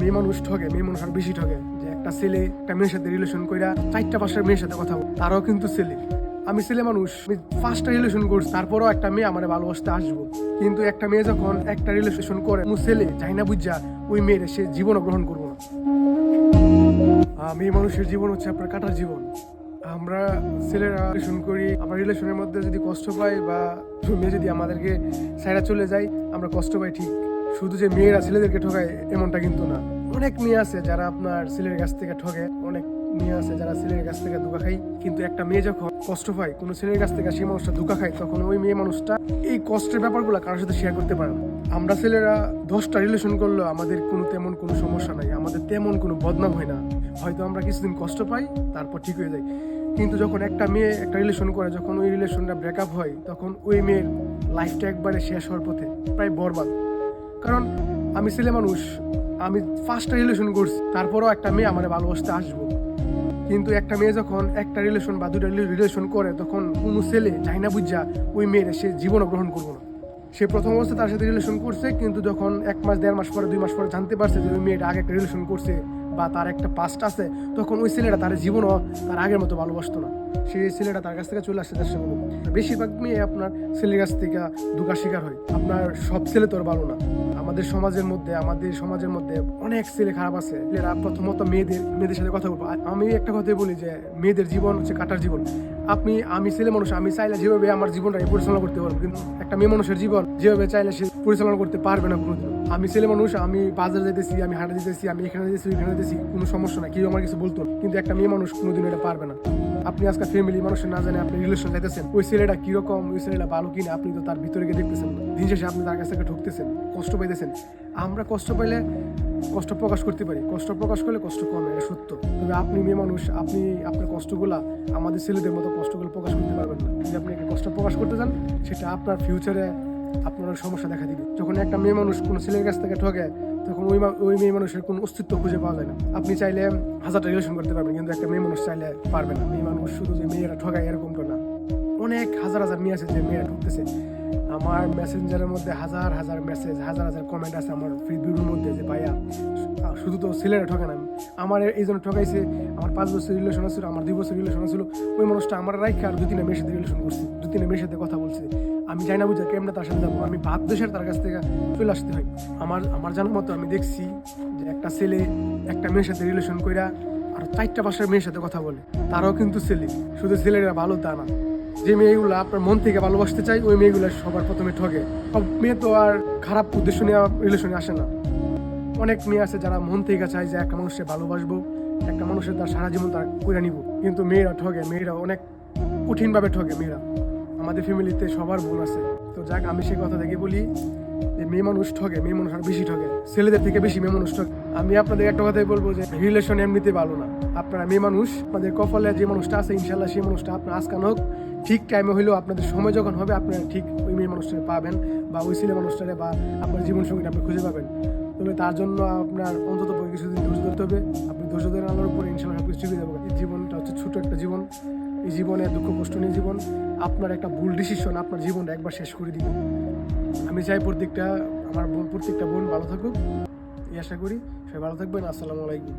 মেয়ে মানুষ মেয়ে মানুষ আর বেশি যে একটা ছেলে একটা মেয়ের সাথে রিলেশন কইরা চারটা মেয়ের সাথে কথা তারাও কিন্তু ছেলে। আমি ছেলে মানুষ, আমি রিলেশন করছি, তারপরও একটা মেয়ে আমার ভালোবাসতে আসব। কিন্তু একটা মেয়ে যখন একটা রিলেশন করে কোনো ছেলে, যাই না বুঝা, ওই মেয়ের সে জীবনও গ্রহণ করব না। মেয়ে মানুষের জীবন হচ্ছে আপনার কাটার জীবন। আমরা ছেলেরা রিলেশন করি, আমার রিলেশনের মধ্যে যদি কষ্ট পাই বা মেয়ে যদি আমাদেরকে সাইডা চলে যায়, আমরা কষ্ট পাই ঠিক। শুধু যে মেয়েরা ছেলেদেরকে ঠকায়, এমনটা কিন্তু না। অনেক মেয়ে আছে যারা আপনার ছেলের কাছ থেকে ঠকে, অনেক মেয়ে আছে যারা ছেলের কাছ থেকে ধোকা খায়। কিন্তু একটা মেয়ে যখন কষ্ট পায়, কোনো ছেলের কাছ থেকে সেই মানুষটা ধোকা খায়, তখন ওই মেয়ে মানুষটা এই কষ্টের ব্যাপারগুলো কারোর সাথে শেয়ার করতে পারে না। আমরা ছেলেরা দশটা রিলেশন করলেও আমাদের কোনো তেমন কোনো সমস্যা নাই, আমাদের তেমন কোনো বদনাম হয় না। হয়তো আমরা কিছুদিন কষ্ট পাই, তারপর ঠিক হয়ে যায়। কিন্তু যখন একটা মেয়ে একটা রিলেশন করে, যখন ওই রিলেশনটা ব্রেকআপ হয়, তখন ওই মেয়ের লাইফটা একবারে শেষ হওয়ার পথে, প্রায় বরবাদ। কারণ আমি ছেলে মানুষ, আমি ফার্স্টটা রিলেশন করছি, তারপরও একটা মেয়ে আমার ভালোবাসতে আসব। কিন্তু একটা মেয়ে যখন একটা রিলেশন বা দুটা রিলেশন করে, তখন কোনো ছেলে চাই না বুঝা ওই মেয়ের সে জীবনও গ্রহণ করব না। সে প্রথম অবস্থা তার সাথে রিলেশন করছে, কিন্তু যখন এক মাস, দেড় মাস পরে, দুই মাস পরে জানতে পারছে যে ওই মেয়েটা আগে একটা রিলেশন করছে বা তার একটা পাস্ট আছে, তখন ওই ছেলেটা তার জীবনও তার আগের মতো ভালোবাসতো না। সেই ছেলেটা তার কাছ থেকে চলে আসছে তার সঙ্গে। বেশিরভাগ মেয়ে আপনার ছেলের কাছ থেকে দুঃখার শিকার হয়। আপনার সব ছেলে তোর ভালো না। আমাদের সমাজের মধ্যে, আমাদের সমাজের মধ্যে অনেক ছেলে খারাপ আছে। ছেলেরা প্রথমত মেয়েদের মেয়েদের সাথে কথা বলব। আমি একটা কথাই বলি যে, মেয়েদের জীবন হচ্ছে কাটার জীবন। আপনি, আমি ছেলে মানুষ, আমি চাইলে যেভাবে আমার জীবনটাকে পরিচালনা করতে পারব। কিন্তু একটা মেয়ে মানুষের জীবন যেভাবে চাইলে সে পরিচালনা করতে পারবে না কোনোদিন আমি ছেলে মানুষ, আমি বাজারে যেতেছি আমি হাঁটা যেতেছি আমি এখানে যেতেছি ওইখানে যেতেছি কোনো সমস্যা নাই, কেউ আমার কিছু বলতো কিন্তু একটা মেয়ে মানুষ কোনোদিন এটা পারবে না। আপনি আজকে ফ্যামিলি মানুষের না জানে আপনি রিলেশন যাইতেছেন ওই ছেলেটা কীরকম, ওই ছেলেটা ভালো কিনা, আপনি তো তার ভিতরে গিয়ে দেখতেছেন দিন শেষে আপনি তার কাছ থেকে ঠকতেছেন কষ্ট পাইতেছেন। আমরা কষ্ট পাইলে কষ্ট প্রকাশ করতে পারি, কষ্ট প্রকাশ করলে কষ্ট কমে, এটা সত্য। তবে আপনি মেয়ে মানুষ, আপনি, আপনার কষ্টগুলা আমাদের ছেলেদের মতো কষ্টগুলো প্রকাশ করতে পারবেন না। যদি আপনি একটা কষ্ট প্রকাশ করতে চান, সেটা আপনার ফিউচারে আপনার সমস্যা দেখা দিবে। যখন একটা মেয়ে মানুষ কোনো ছেলের কাছ থেকে ঠকে, তখন ওই ওই মেয়ে মানুষের কোনো অস্তিত্ব খুঁজে পাওয়া যায় না। আপনি চাইলে হাজারটা রিলেশন করতে পারবেন, কিন্তু একটা মেয়ে মানুষ চাইলে পারবে না। মেয়ে মানুষ শুধু যে মেয়েরা ঠকায় এরকমটা না। অনেক হাজার হাজার মেয়ে আছে যে মেয়েরা ঢুকতেছে আমার মেসেঞ্জারের মধ্যে হাজার হাজার মেসেজ হাজার হাজার কমেন্ট আছে আমার ফেসবুকের মধ্যে যে, ভাইয়া শুধু তো ছেলেরা ঠকে না। আমার এই জন্য ঠকাইছে, আমার পাঁচ বছর রিলেশন ছিল আমার দুই বছর রিলেশন ছিল ওই মানুষটা আমার রাইখে আর দু তিনটা মেয়ের সাথে রিলেশন করছে দু তিনটা মেয়ের সাথে কথা বলছে। আমি জানি না বুঝা কেমনে তার সাথে যাব। আমি বাধ্য দেশের তার কাছ থেকে চলে আসতে হয়। আমার আমার জানার মতো আমি দেখছি যে একটা ছেলে একটা মেয়ের সাথে রিলেশন কইরা আর চারটা পাঁচটা মেয়ের সাথে কথা বলে। তারাও কিন্তু ছেলে। শুধু ছেলেরা ভালো তা না। যে মেয়েগুলো আপনার মন থেকে ভালোবাসতে চাই ওই মেয়েগুলো সবার প্রথমে ঠকে। সব মেয়ে তো আর খারাপ উদ্দেশ্য নিয়ে রিলেশনে আসে না। অনেক মেয়ে আছে যারা মন থেকে চায় যে একটা মানুষকে ভালোবাসবো, একটা মানুষের তার সারা জীবন তার করে নিব। কিন্তু মেয়েরা ঠকে মেয়েরা অনেক কঠিনভাবে ঠকে মেয়েরা। আমাদের ফ্যামিলিতে সবার বোন আছে। তো যাক, আমি সেই কথা থেকে বলি যে মেয়ে মানুষ ঠকে মেয়ে মানুষ আর বেশি ঠকে ছেলেদের থেকে বেশি মেয়ে মানুষ ঠকে আমি আপনাদের একটা কথাই বলব যে রিলেশন এমনিতে ভালো না। আপনারা মেয়ে মানুষ, আপনাদের কপালে যে মানুষটা আছে ইনশাল্লাহ সেই মানুষটা আপনার আজকান হোক, ঠিক টাইমে হইলেও আপনাদের সময় যখন হবে, আপনারা ঠিক ওই মেয়ে মানুষটাকে পাবেন বা ওই ছেলে মানুষটাকে বা আপনার জীবন সঙ্গীটা আপনি খুঁজে পাবেন। তবে তার জন্য আপনার অন্তত কিছুদিন ধৈর্য ধরতে হবে। আপনি ধৈর্য ধরে আনার উপরে ইনশাল্লাহ সব কিছু যাব এই জীবনটা হচ্ছে ছোট একটা জীবন। এই জীবনে দুঃখ, কষ্ট নিয়ে জীবন। আপনার একটা ভুল ডিসিশন আপনার জীবনটা একবার শেষ করে দিবে। আমি চাই প্রত্যেকটা, আমার বোন, প্রত্যেকটা বোন ভালো থাকুক। এই আশা করি সবাই ভালো থাকবেন। আসসালামু আলাইকুম।